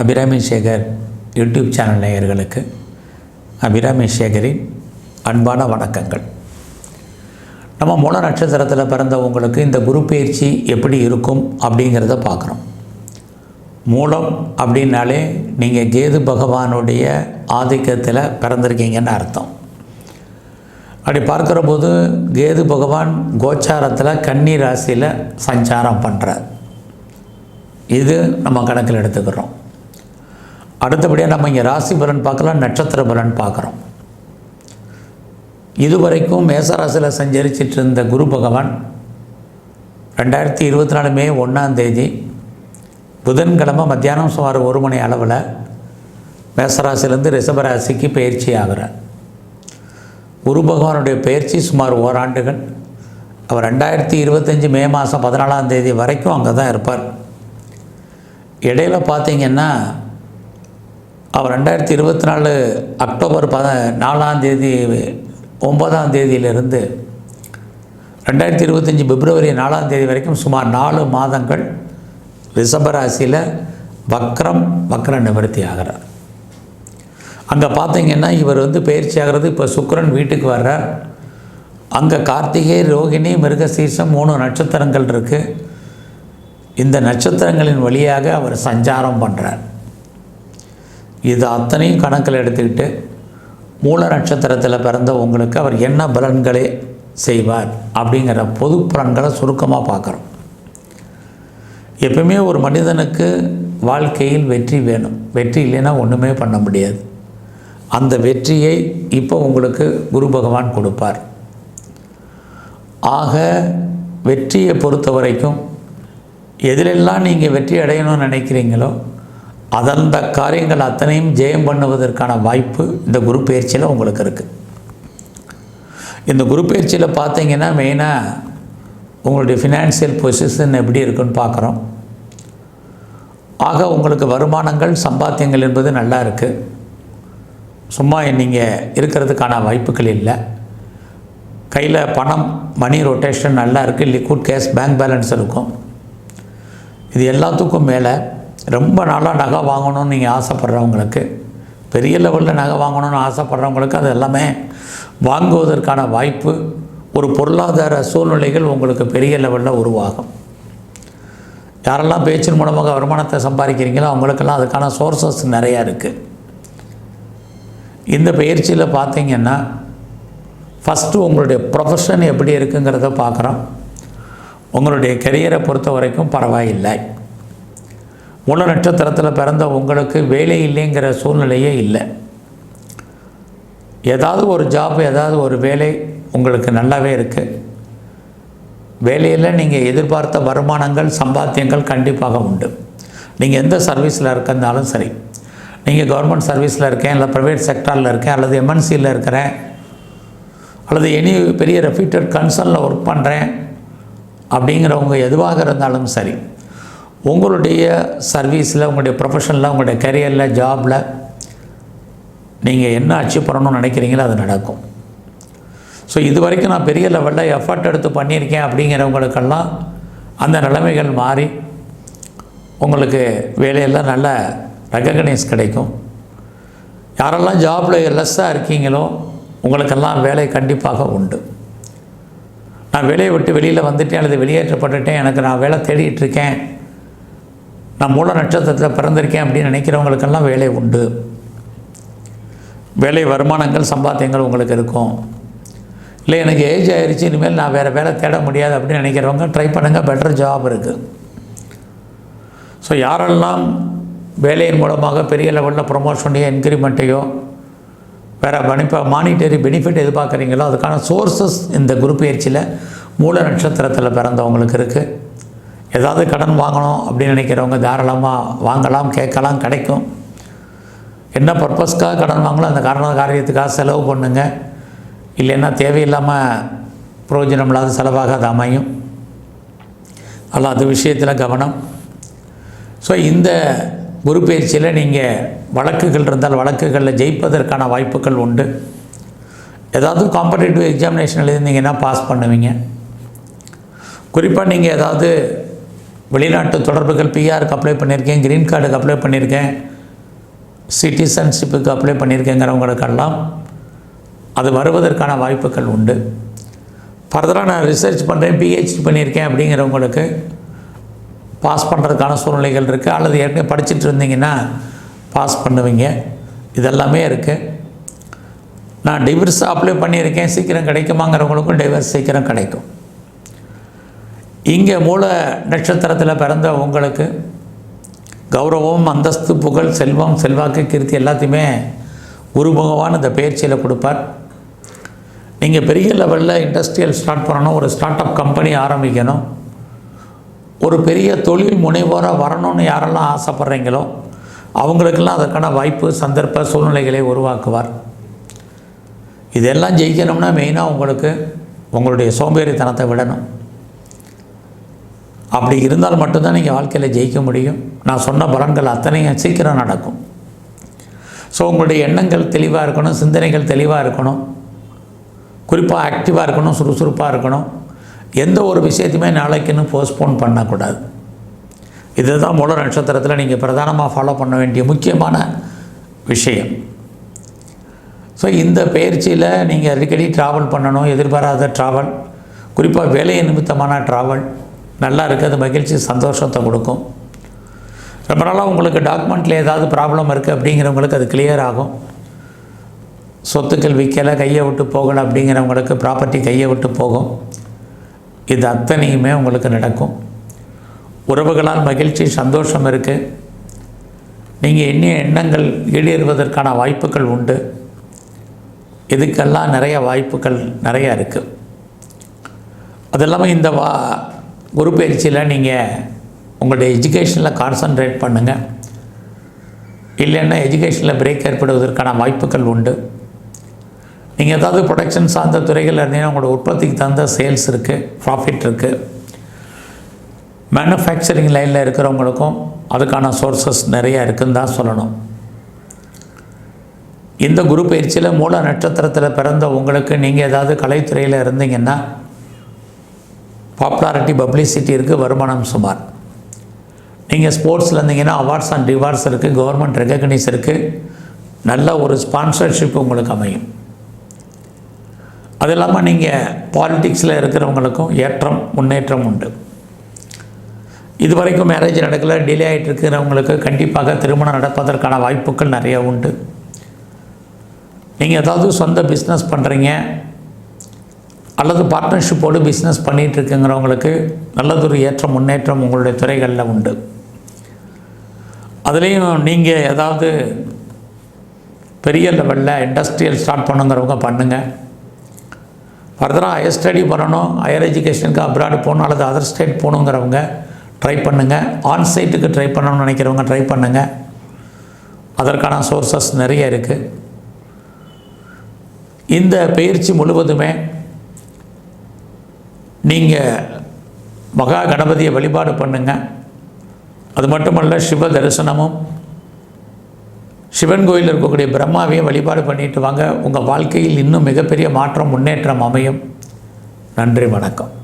Abirami Sekar YouTube channel நேயர்களுக்கு அபிராமி சேகரின் அன்பான வணக்கங்கள். நம்ம மூல நட்சத்திரத்தில் பிறந்தவங்களுக்கு இந்த குரு பயிற்சி எப்படி இருக்கும் அப்படிங்கிறத பார்க்குறோம். மூலம் அப்படின்னாலே நீங்கள் கேது பகவானுடைய ஆதிக்கத்தில் பிறந்திருக்கீங்கன்னு அர்த்தம். அப்படி பார்க்குற போது கேது பகவான் கோச்சாரத்தில் கன்னி ராசியில் சஞ்சாரம் பண்ணுறார் இது நம்ம கணக்கில் எடுத்துக்கிறோம். அடுத்தபடியாக நம்ம இங்கே ராசி பலன் பார்க்கலாம் நட்சத்திர பலன் பார்க்குறோம். இதுவரைக்கும் மேசராசியில் சஞ்சரிச்சிட்டு இருந்த குரு பகவான் ரெண்டாயிரத்தி இருபத்தி நாலு மே ஒன்றாம் தேதி புதன்கிழமை மத்தியானம் சுமார் ஒரு மணி அளவில் மேசராசிலேருந்து ரிஷபராசிக்கு பயிற்சி ஆகிறார். குரு பகவானுடைய பயிற்சி சுமார் ஓராண்டுகள். அவர் ரெண்டாயிரத்தி இருபத்தஞ்சி மே மாதம் பதினாலாம் தேதி வரைக்கும் அங்கே தான் இருப்பார். இடையில பார்த்தீங்கன்னா அவர் ரெண்டாயிரத்தி இருபத்தி நாலு அக்டோபர் பத நாலாம் தேதி ஒன்பதாம் தேதியிலிருந்து ரெண்டாயிரத்தி இருபத்தஞ்சி பிப்ரவரி நாலாம் தேதி வரைக்கும் சுமார் நாலு மாதங்கள் ரிஷபராசியில் வக்ரம் வக்ர நிவர்த்தி ஆகிறார். அங்கே பார்த்தீங்கன்னா இவர் வந்து பயிற்சி ஆகிறது இப்போ சுக்கரன் வீட்டுக்கு வர்றார். அங்கே கார்த்திகை ரோகிணி மிருகசீசம் மூணு நட்சத்திரங்கள் இருக்குது இந்த நட்சத்திரங்களின் வழியாக அவர் சஞ்சாரம் பண்ணுறார் இது அத்தனையும் கணக்கில் எடுத்துக்கிட்டு மூல நட்சத்திரத்தில் பிறந்த உங்களுக்கு அவர் என்ன பலன்களை செய்வார் அப்படிங்கிற பொது பலன்களை சுருக்கமாக பார்க்குறோம். எப்பவுமே ஒரு மனிதனுக்கு வாழ்க்கையில் வெற்றி வேணும். வெற்றி இல்லைன்னா ஒன்றுமே பண்ண முடியாது. அந்த வெற்றியை இப்போ உங்களுக்கு குரு பகவான் கொடுப்பார். ஆக வெற்றியை பொறுத்த வரைக்கும் எதிலெல்லாம் நீங்கள் வெற்றி அடையணும்னு நினைக்கிறீங்களோ அதந்த காரியங்கள் அத்தனையும் ஜெயம் பண்ணுவதற்கான வாய்ப்பு இந்த குரு பயிற்சியில் உங்களுக்கு இருக்குது இந்த குரு பயிற்சியில் பார்த்தீங்கன்னா மெயினாக உங்களுடைய ஃபினான்சியல் பொசிஷன் எப்படி இருக்குன்னு பார்க்குறோம் ஆக உங்களுக்கு வருமானங்கள் சம்பாத்தியங்கள் என்பது நல்லா இருக்குது சும்மா நீங்கள் இருக்கிறதுக்கான வாய்ப்புகள் இல்லை. கையில் பணம் மணி ரொட்டேஷன் நல்லா இருக்குது லிக்விட் கேஷ் பேங்க் பேலன்ஸ் இருக்கும். இது எல்லாத்துக்கும் மேலே ரொம்ப நாளாக நகை வாங்கணும்னு நீங்கள் ஆசைப்பட்றவங்களுக்கு பெரிய லெவலில் நகை வாங்கணும்னு ஆசைப்பட்றவங்களுக்கு அது எல்லாமே வாங்குவதற்கான வாய்ப்பு ஒரு பொருளாதார சூழ்நிலைகள் உங்களுக்கு பெரிய லெவலில் உருவாகும். யாரெல்லாம் பேச்சின் மூலமாக வருமானத்தை சம்பாதிக்கிறீங்களோ அவங்களுக்கெல்லாம் அதுக்கான சோர்சஸ் நிறையா இருக்குது இந்த பயிற்சியில் பார்த்தீங்கன்னா ஃபஸ்ட்டு உங்களுடைய ப்ரொஃபஷன் எப்படி இருக்குங்கிறத பார்க்குறோம் உங்களுடைய கெரியரை பொறுத்த வரைக்கும் பரவாயில்லை. மூல நட்சத்திரத்தில் பிறந்த உங்களுக்கு வேலை இல்லைங்கிற சூழ்நிலையே இல்லை. ஏதாவது ஒரு ஜாப் ஏதாவது ஒரு வேலை உங்களுக்கு நல்லாவே இருக்குது வேலையில் நீங்கள் எதிர்பார்த்த வருமானங்கள் சம்பாத்தியங்கள் கண்டிப்பாக உண்டு. நீங்கள் எந்த சர்வீஸில் இருக்கிறதாலும் சரி. நீங்கள் கவர்மெண்ட் சர்வீஸில் இருக்கேன் இல்லை ப்ரைவேட் செக்டாரில் இருக்கேன் அல்லது எம்என்சியில் இருக்கிறேன் அல்லது எனி பெரிய ரெப்யூட்டட் கன்சர்னில் ஒர்க் பண்ணுறேன் அப்படிங்கிறவங்க எதுவாக இருந்தாலும் சரி உங்களுடைய சர்வீஸில் உங்களுடைய ப்ரொஃபஷனில் உங்களுடைய கரியரில் ஜாபில் நீங்கள் என்ன அச்சீவ் பண்ணணும்னு நினைக்கிறீங்களோ அது நடக்கும். ஸோ இது வரைக்கும் நான் பெரிய லெவலில் எஃபர்ட் எடுத்து பண்ணியிருக்கேன் அப்படிங்கிறவங்களுக்கெல்லாம் அந்த நிலைமைகள் மாறி உங்களுக்கு வேலையெல்லாம் நல்ல ரெக்கக்னைஸ் கிடைக்கும். யாரெல்லாம் ஜாபில் லெஸ்ஸாக இருக்கீங்களோ உங்களுக்கெல்லாம் வேலை கண்டிப்பாக உண்டு. நான் வேலையை விட்டு வெளியில் வந்துட்டேன் அல்லது வெளியேற்றப்பட்டுட்டேன் எனக்கு நான் வேலை தேடிகிட்ருக்கேன் நான் மூல நட்சத்திரத்தில் பிறந்திருக்கேன் அப்படின்னு நினைக்கிறவங்களுக்கெல்லாம் வேலை உண்டு. வேலை வருமானங்கள் சம்பாத்தியங்கள் உங்களுக்கு இருக்கும். இல்லை எனக்கு ஏஜ் ஆயிடுச்சு இனிமேல் நான் வேறு வேலை தேட முடியாது அப்படின்னு நினைக்கிறவங்க ட்ரை பண்ணுங்கள் பெட்டர் ஜாப் இருக்குது ஸோ யாரெல்லாம் வேலையின் மூலமாக பெரிய லெவலில் ப்ரொமோஷனையோ இன்க்ரிமெண்ட்டையோ வேறு பனிப்ப மானிட்டரி பெனிஃபிட் எதிர்பார்க்குறீங்களோ அதுக்கான சோர்சஸ் இந்த குரூப் பயிற்சியில் மூல நட்சத்திரத்தில் பிறந்தவங்களுக்கு இருக்குது ஏதாவது கடன் வாங்கணும் அப்படின்னு நினைக்கிறவங்க தாராளமாக வாங்கலாம் கேட்கலாம் கிடைக்கும். என்ன பர்பஸ்க்காக கடன் வாங்கலாம் அந்த காரண காரியத்துக்காக செலவு பண்ணுங்க. இல்லைன்னா தேவையில்லாமல் பிரயோஜனம் இல்லாத செலவாக அது அமையும். அல்லாத அது விஷயத்தில் கவனம். ஸோ இந்த குரு பயிற்சியில் நீங்கள் வழக்குகள் இருந்தால் வழக்குகளில் ஜெயிப்பதற்கான வாய்ப்புகள் உண்டு. ஏதாவது காம்படேட்டிவ் எக்ஸாமினேஷன் என்ன பாஸ் பண்ணுவீங்க? குறிப்பாக நீங்கள் ஏதாவது வெளிநாட்டு தொடர்புகள் பிஆருக்கு அப்ளை பண்ணியிருக்கேன் க்ரீன் கார்டுக்கு அப்ளை பண்ணியிருக்கேன் சிட்டிசன்ஷிப்புக்கு அப்ளை பண்ணியிருக்கேங்கிறவங்களுக்கெல்லாம் அது வருவதற்கான வாய்ப்புகள் உண்டு. ஃபர்தராக நான் ரிசர்ச் பண்ணுறேன் பிஹெச்டி பண்ணியிருக்கேன் அப்படிங்கிறவங்களுக்கு பாஸ் பண்ணுறதுக்கான சூழ்நிலைகள் இருக்குது அல்லது ஏற்கனவே படிச்சுட்டு இருந்தீங்கன்னா பாஸ் பண்ணுவீங்க. இதெல்லாமே இருக்குது நான் டிவர்ஸ் அப்ளை பண்ணியிருக்கேன். சீக்கிரம் கிடைக்குமாங்கிறவங்களுக்கும் டிவர்ஸ் சீக்கிரம் கிடைக்கும். இங்கே மூல நட்சத்திரத்தில் பிறந்த உங்களுக்கு கௌரவம் அந்தஸ்து புகழ் செல்வம் செல்வாக்கு கீர்த்தி எல்லாத்தையுமே குரு பகவான் இந்த பயிற்சியில் கொடுப்பார். நீங்கள் பெரிய லெவலில் இண்டஸ்ட்ரியல் ஸ்டார்ட் பண்ணணும் ஒரு ஸ்டார்ட் அப் கம்பெனி ஆரம்பிக்கணும். ஒரு பெரிய தொழில் முனைவோராக வரணும்னு யாரெல்லாம் ஆசைப்பட்றீங்களோ அவங்களுக்கெல்லாம் அதற்கான வாய்ப்பு சந்தர்ப்ப சூழ்நிலைகளை உருவாக்குவார். இதெல்லாம் ஜெயிக்கணும்னா மெயினாக உங்களுக்கு உங்களுடைய சோம்பேறித்தனத்தை விடணும். அப்படி இருந்தால் மட்டும்தான் நீங்கள் வாழ்க்கையில் ஜெயிக்க முடியும். நான் சொன்ன பலன்கள் அத்தனையும் சீக்கிரம் நடக்கும். ஸோ உங்களுடைய எண்ணங்கள் தெளிவாக இருக்கணும் சிந்தனைகள் தெளிவாக இருக்கணும். குறிப்பாக ஆக்டிவாக இருக்கணும் சுறுசுறுப்பாக இருக்கணும். எந்த ஒரு விஷயத்தையுமே நாளைக்குன்னு போஸ்ட்போன் பண்ணக்கூடாது. இதுதான் மூல நட்சத்திரத்தில் நீங்கள் பிரதானமாக ஃபாலோ பண்ண வேண்டிய முக்கியமான விஷயம். ஸோ இந்த பயிற்சியில் நீங்கள் அடிக்கடி ட்ராவல் பண்ணணும் எதிர்பாராத ட்ராவல் குறிப்பாக வேலை நிமித்தமான ட்ராவல் நல்லா இருக்குது அது மகிழ்ச்சி சந்தோஷத்தை கொடுக்கும். ரொம்ப நாளாக உங்களுக்கு டாக்குமெண்ட்டில் ஏதாவது ப்ராப்ளம் இருக்குது அப்படிங்கிறவங்களுக்கு அது கிளியர் ஆகும். சொத்துக்கள் விற்கலை கையை விட்டு போகலை அப்படிங்கிறவங்களுக்கு ப்ராப்பர்ட்டி கையை விட்டு போகும். இது அத்தனையுமே உங்களுக்கு நடக்கும். உறவுகளால் மகிழ்ச்சி சந்தோஷம் இருக்குது நீங்கள் எண்ணிய எண்ணங்கள் ஈடேறுவதற்கான வாய்ப்புகள் உண்டு. இதுக்கெல்லாம் நிறைய வாய்ப்புகள் நிறையா இருக்குது அது இல்லாமல் இந்த வா குரு பயிற்சியில் நீங்கள் உங்களுடைய எஜுகேஷனில் கான்சன்ட்ரேட் பண்ணுங்கள் இல்லைன்னா எஜுகேஷனில் பிரேக் ஏற்படுவதற்கான வாய்ப்புகள் உண்டு. நீங்கள் ஏதாவது ப்ரொடக்ஷன் சார்ந்த துறைகளில் இருந்தீங்கன்னா உங்களோட உற்பத்திக்கு தகுந்த சேல்ஸ் இருக்குது ப்ராஃபிட் இருக்குது மேனுஃபேக்சரிங் லைனில் இருக்கிறவங்களுக்கும் அதுக்கான சோர்சஸ் நிறையா இருக்குன்னு தான் சொல்லணும். இந்த குரு பயிற்சியில் மூல நட்சத்திரத்தில் பிறந்த உங்களுக்கு நீங்கள் ஏதாவது கலைத்துறையில் இருந்தீங்கன்னா பாப்புலாரிட்டி பப்ளிசிட்டி இருக்குது வருமானம் சுமார். நீங்கள் ஸ்போர்ட்ஸில் இருந்தீங்கன்னா அவார்ட்ஸ் அண்ட் ரிவார்ட்ஸ் இருக்குது கவர்மெண்ட் ரெகக்னைஸ் இருக்குது நல்ல ஒரு ஸ்பான்சர்ஷிப் உங்களுக்கு அமையும். அது இல்லாமல் நீங்கள் பாலிட்டிக்ஸில் இருக்கிறவங்களுக்கும் ஏற்றம் முன்னேற்றம் உண்டு. இது வரைக்கும் மேரேஜ் நடக்கல டிலே ஆகிட்டு இருக்கிறவங்களுக்கு கண்டிப்பாக திருமணம் நடப்பதற்கான வாய்ப்புகள் நிறைய உண்டு. நீங்கள் ஏதாவது சொந்த பிஸ்னஸ் பண்ணுறீங்க அல்லது பார்ட்னர்ஷிப்போடு பிஸ்னஸ் பண்ணிகிட்ருக்குங்கிறவங்களுக்கு நல்லதொரு ஏற்ற முன்னேற்றம் உங்களுடைய துறைகளில் உண்டு. அதுலேயும் நீங்கள் ஏதாவது பெரிய லெவலில் இண்டஸ்ட்ரியல் ஸ்டார்ட் பண்ணுங்கிறவங்க பண்ணுங்கள் ஃபர்தராக ஹையர் ஸ்டடி பண்ணணும் ஹையர் எஜுகேஷனுக்கு அப்ராடு போகணும் அல்லது அதர் ஸ்டேட் போகணுங்கிறவங்க ட்ரை பண்ணுங்கள் ஆன் சைட்டுக்கு ட்ரை பண்ணணும்னு நினைக்கிறவங்க ட்ரை பண்ணுங்கள் அதற்கான சோர்சஸ் நிறைய இருக்குது இந்த பயிற்சி முழுவதுமே நீங்கள் மகா கணபதியை வழிபாடு பண்ணுங்கள் அது மட்டுமல்ல சிவ தரிசனமும் சிவன் கோயிலில் இருக்கக்கூடிய பிரம்மாவையும் வழிபாடு பண்ணிட்டு வாங்க. உங்கள் வாழ்க்கையில் இன்னும் மிகப்பெரிய மாற்றம் முன்னேற்றம் அமையும். நன்றி வணக்கம்.